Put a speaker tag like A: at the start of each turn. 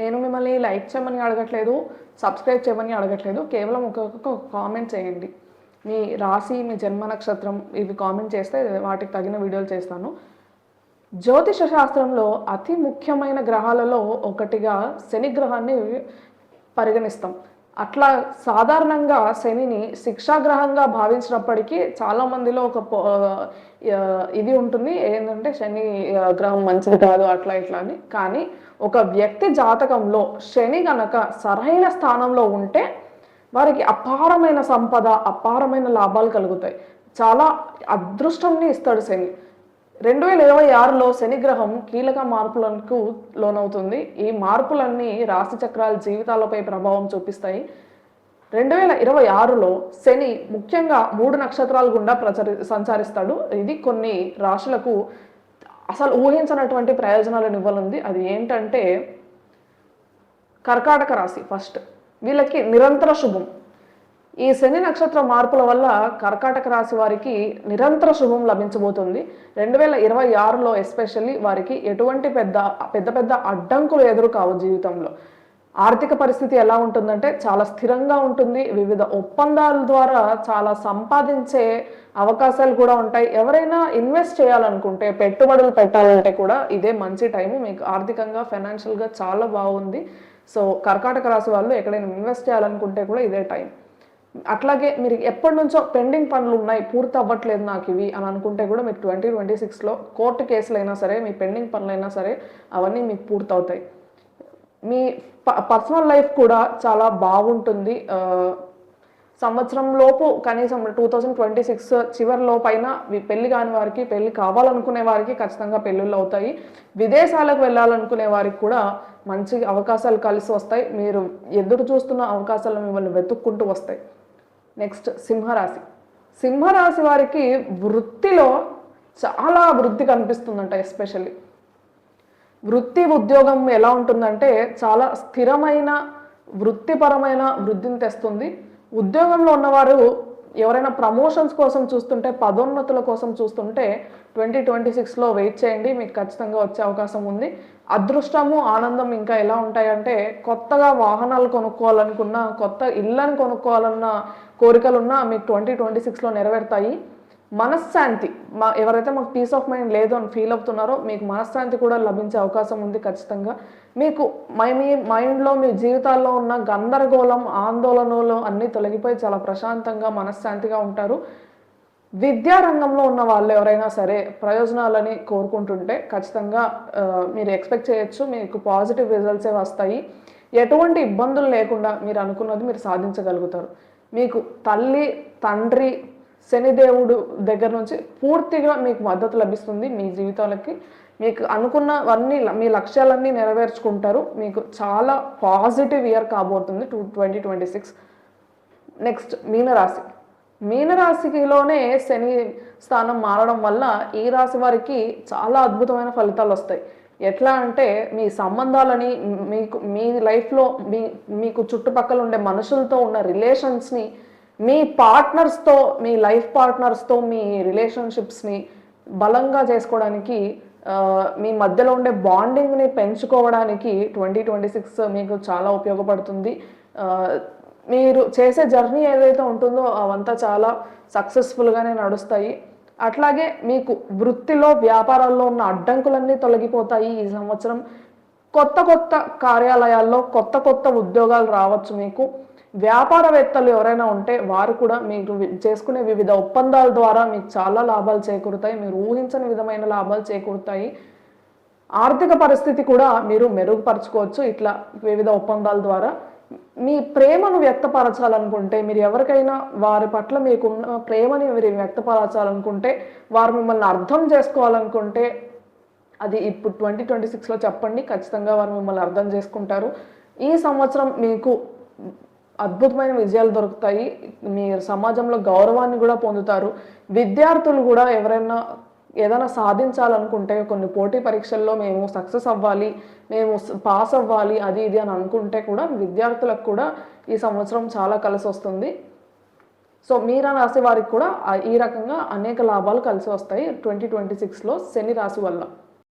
A: నేను మిమ్మల్ని లైక్ చేయమని అడగట్లేదు సబ్స్క్రైబ్ చేయమని అడగట్లేదు కేవలం ఒక్కొక్క కామెంట్ చేయండి. మీ రాశి మీ జన్మ నక్షత్రం ఇవి కామెంట్ చేస్తే వాటికి తగిన వీడియోలు చేస్తాను. జ్యోతిష శాస్త్రంలో అతి ముఖ్యమైన గ్రహాలలో ఒకటిగా శని గ్రహాన్ని పరిగణిస్తాం. అట్లా సాధారణంగా శనిని శిక్షాగ్రహంగా భావించినప్పటికీ చాలా మందిలో ఒక ఇది ఉంటుంది. ఏంటంటే శని గ్రహం మంచిది కాదు అట్లా ఇట్లా అని. కానీ ఒక వ్యక్తి జాతకంలో శని గనక సరైన స్థానంలో ఉంటే వారికి అపారమైన సంపద అపారమైన లాభాలు కలుగుతాయి. చాలా అదృష్టంని ఇస్తాడు శని. రెండు వేల ఇరవై ఆరులో శనిగ్రహం కీలక మార్పులకు లోనవుతుంది. ఈ మార్పులన్నీ రాశి చక్రాల జీవితాలపై ప్రభావం చూపిస్తాయి. రెండు వేల ఇరవై ఆరులో శని ముఖ్యంగా మూడు నక్షత్రాల గుండా ప్రచరి సంచరిస్తాడు. ఇది కొన్ని రాశులకు అసలు ఊహించినటువంటి ప్రయోజనాలను ఇవ్వనుంది. అది ఏంటంటే కర్కాటక రాశి ఫస్ట్. వీళ్ళకి నిరంతర శుభం. ఈ శని నక్షత్ర మార్పుల వల్ల కర్కాటక రాశి వారికి నిరంతర శుభం లభించబోతుంది. రెండు వేల ఇరవై ఆరులో ఎస్పెషల్లీ వారికి ఎటువంటి పెద్ద పెద్ద పెద్ద అడ్డంకులు ఎదురు కావు జీవితంలో. ఆర్థిక పరిస్థితి ఎలా ఉంటుందంటే చాలా స్థిరంగా ఉంటుంది. వివిధ ఒప్పందాల ద్వారా చాలా సంపాదించే అవకాశాలు కూడా ఉంటాయి. ఎవరైనా ఇన్వెస్ట్ చేయాలనుకుంటే పెట్టుబడులు పెట్టాలంటే కూడా ఇదే మంచి టైము. మీకు ఆర్థికంగా ఫైనాన్షియల్గా చాలా బాగుంది. సో కర్కాటక రాశి వాళ్ళు ఎక్కడైనా ఇన్వెస్ట్ చేయాలనుకుంటే కూడా ఇదే టైం. అట్లాగే మీరు ఎప్పటి నుంచో పెండింగ్ పనులు ఉన్నాయి పూర్తి అవ్వట్లేదు నాకు ఇవి అని అనుకుంటే కూడా మీరు ట్వంటీ ట్వంటీ సిక్స్లో కోర్టు కేసులు అయినా సరే మీ పెండింగ్ పనులు అయినా సరే అవన్నీ మీకు పూర్తవుతాయి. మీ పర్సనల్ లైఫ్ కూడా చాలా బాగుంటుంది. సంవత్సరం లోపు కనీసం టూ థౌజండ్ ట్వంటీ సిక్స్ చివరిలోపైన మీ పెళ్ళి కాని వారికి పెళ్ళి కావాలనుకునే వారికి ఖచ్చితంగా పెళ్ళిళ్ళు అవుతాయి. విదేశాలకు వెళ్ళాలనుకునే వారికి కూడా మంచి అవకాశాలు కలిసి వస్తాయి. మీరు ఎదురు చూస్తున్న అవకాశాలు మిమ్మల్ని వెతుక్కుంటూ వస్తాయి. నెక్స్ట్ సింహరాశి. సింహరాశి వారికి వృత్తిలో చాలా వృద్ధి కనిపిస్తుందంట ఎస్పెషల్లీ వృత్తి ఉద్యోగం ఎలా ఉంటుందంటే చాలా స్థిరమైన వృత్తిపరమైన వృద్ధిని తెస్తుంది. ఉద్యోగంలో ఉన్నవారు ఎవరైనా ప్రమోషన్స్ కోసం చూస్తుంటే పదోన్నతుల కోసం చూస్తుంటే ట్వంటీ ట్వంటీ సిక్స్లో వెయిట్ చేయండి మీకు ఖచ్చితంగా వచ్చే అవకాశం ఉంది. అదృష్టము ఆనందం ఇంకా ఎలా ఉంటాయంటే కొత్తగా వాహనాలు కొనుక్కోవాలనుకున్న కొత్త ఇళ్ళని కొనుక్కోవాలన్న కోరికలున్నా మీకు ట్వంటీ ట్వంటీ సిక్స్లో నెరవేరుతాయి. మనశ్శాంతి. మా ఎవరైతే మాకు పీస్ ఆఫ్ మైండ్ లేదు అని ఫీల్ అవుతున్నారో మీకు మనశ్శాంతి కూడా లభించే అవకాశం ఉంది ఖచ్చితంగా. మీకు మై మీ మైండ్లో మీ జీవితాల్లో ఉన్న గందరగోళం ఆందోళనలు అన్నీ తొలగిపోయి చాలా ప్రశాంతంగా మనశ్శాంతిగా ఉంటారు. విద్యా రంగంలో ఉన్న వాళ్ళు ఎవరైనా సరే ప్రయోజనాలని కోరుకుంటుంటే ఖచ్చితంగా మీరు ఎక్స్పెక్ట్ చేయొచ్చు మీకు పాజిటివ్ రిజల్ట్సే వస్తాయి. ఎటువంటి ఇబ్బందులు లేకుండా మీరు అనుకున్నది మీరు సాధించగలుగుతారు. మీకు తల్లి తండ్రి శనిదేవుడు దగ్గర నుంచి పూర్తిగా మీకు మద్దతు లభిస్తుంది మీ జీవితాలకి. మీకు అనుకున్నవన్నీ మీ లక్ష్యాలన్నీ నెరవేర్చుకుంటారు. మీకు చాలా పాజిటివ్ ఇయర్ కాబోతుంది two twenty twenty six. Next మీనరాశి. మీనరాశిలోనే శని స్థానం మారడం వల్ల ఈ రాశి వారికి చాలా అద్భుతమైన ఫలితాలు వస్తాయి. ఎట్లా అంటే మీ సంబంధాలని మీకు మీ లైఫ్లో మీ మీకు చుట్టుపక్కల ఉండే మనుషులతో ఉన్న రిలేషన్స్ని మీ పార్ట్నర్స్తో మీ లైఫ్ పార్ట్నర్స్తో మీ రిలేషన్షిప్స్ని బలంగా చేసుకోవడానికి మీ మధ్యలో ఉండే బాండింగ్ని పెంచుకోవడానికి ట్వంటీ ట్వంటీ సిక్స్ మీకు చాలా ఉపయోగపడుతుంది. మీరు చేసే జర్నీ ఏదైతే ఉంటుందో అవంతా చాలా సక్సెస్ఫుల్గానే నడుస్తాయి. అట్లాగే మీకు వృత్తిలో వ్యాపారాల్లో ఉన్న అడ్డంకులన్నీ తొలగిపోతాయి. ఈ సంవత్సరం కొత్త కొత్త కార్యాలయాల్లో కొత్త కొత్త ఉద్యోగాలు రావచ్చు మీకు. వ్యాపారవేత్తలు ఎవరైనా ఉంటే వారు కూడా మీరు చేసుకునే వివిధ ఒప్పందాల ద్వారా మీకు చాలా లాభాలు చేకూరుతాయి మీరు ఊహించని విధమైన లాభాలు చేకూరుతాయి. ఆర్థిక పరిస్థితి కూడా మీరు మెరుగుపరచుకోవచ్చు ఇట్లా వివిధ ఒప్పందాల ద్వారా. మీ ప్రేమను వ్యక్తపరచాలనుకుంటే మీరు ఎవరికైనా వారి పట్ల మీకున్న ప్రేమని మీరు వ్యక్తపరచాలనుకుంటే వారు మిమ్మల్ని అర్థం చేసుకోవాలనుకుంటే అది ఇప్పుడు ట్వంటీ ట్వంటీ సిక్స్లో చెప్పండి ఖచ్చితంగా వారు మిమ్మల్ని అర్థం చేసుకుంటారు. ఈ సంవత్సరం మీకు అద్భుతమైన విజయాలు దొరుకుతాయి. మీరు సమాజంలో గౌరవాన్ని కూడా పొందుతారు. విద్యార్థులు కూడా ఎవరైనా ఏదైనా సాధించాలనుకుంటే కొన్ని పోటీ పరీక్షల్లో మేము సక్సెస్ అవ్వాలి మేము పాస్ అవ్వాలి అది ఇది అని అనుకుంటే కూడా విద్యార్థులకు కూడా ఈ సంవత్సరం చాలా కలిసి వస్తుంది. సో మీరా రాశి వారికి కూడా ఈ రకంగా అనేక లాభాలు కలిసి వస్తాయి. ట్వంటీ ట్వంటీ సిక్స్లో శని రాశి వల్ల.